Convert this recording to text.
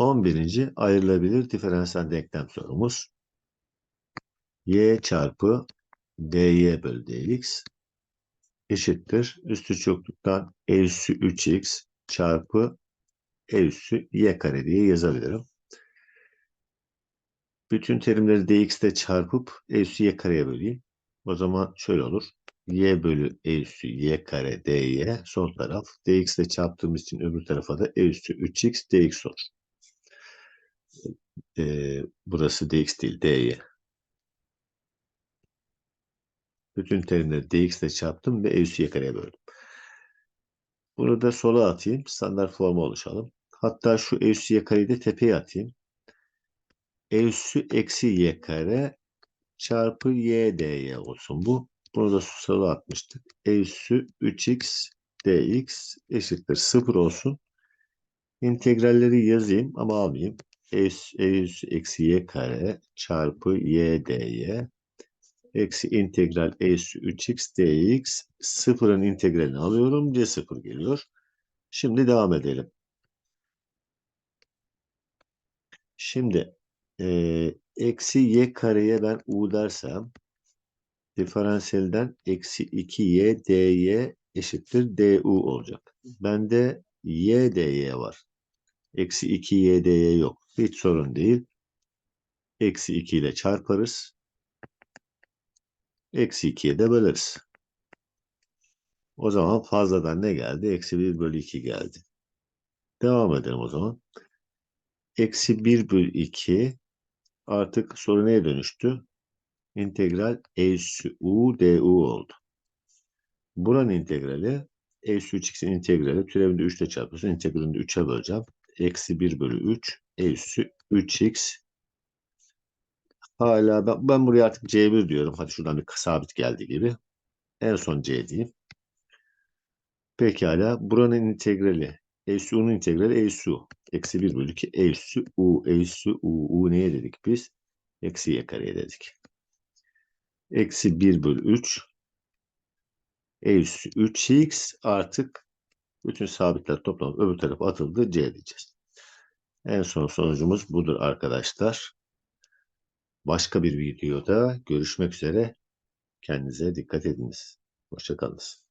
11. ayrılabilir diferansiyel denklem sorumuz. y çarpı dy bölü dx eşittir. Üstü çokluktan e üssü 3x çarpı e üssü y kare diye yazabilirim. Bütün terimleri dx'te çarpıp e üssü y kareye böleyim. O zaman şöyle olur. y bölü e üssü y kare dy sol taraf. dx ile çarptığımız için öbür tarafa da e üssü 3x dx olur. Ee, burası dx değil dy. Bütün terimleri dx ile çarptım ve e üssü y kareye böldüm. Bunu da sola atayım. Standart forma oluşalım. Hatta şu e üssü y kareyi de tepeye atayım. E üssü eksi y kare çarpı y dy olsun bu. Bunu da sola atmıştık. E üssü 3x dx eşittir 0 olsun. İntegralleri yazayım ama almayayım. E üssü eksi y kare çarpı y dy eksi integral e üssü 3x dx sıfırın integralini alıyorum. c sıfır geliyor. Şimdi devam edelim. Şimdi e, eksi y kareye ben u dersem diferansiyelden eksi 2y dy eşittir du olacak. Bende y dy var. Eksi 2y dy yok. Hiç sorun değil. Eksi 2 ile çarparız. Eksi 2'ye de böleriz. O zaman fazladan ne geldi? Eksi 1 bölü 2 geldi. Devam edelim o zaman. Eksi 1 bölü 2 artık soru neye dönüştü? İntegral e üssü u du oldu. Buranın integrali e üssü 3x'in integrali türevinde 3 ile çarpıyorsun. İntegralini 3'e böleceğim. Eksi 1 bölü 3 e üssü 3x Hala ben, ben buraya artık C1 diyorum. Hadi şuradan bir sabit geldi gibi. En son C diyeyim. Pekala. Buranın integrali. E üssü u'nun integrali e üssü u. Eksi 1 bölü 2 e üssü u. E üssü u. U neye dedik biz? Eksi y kareye dedik. Eksi 1 bölü 3 e üssü 3x artık bütün sabitler toplanıp öbür tarafa atıldı. C diyeceğiz. En son sonucumuz budur arkadaşlar. Başka bir videoda görüşmek üzere. Kendinize dikkat ediniz. Hoşçakalınız.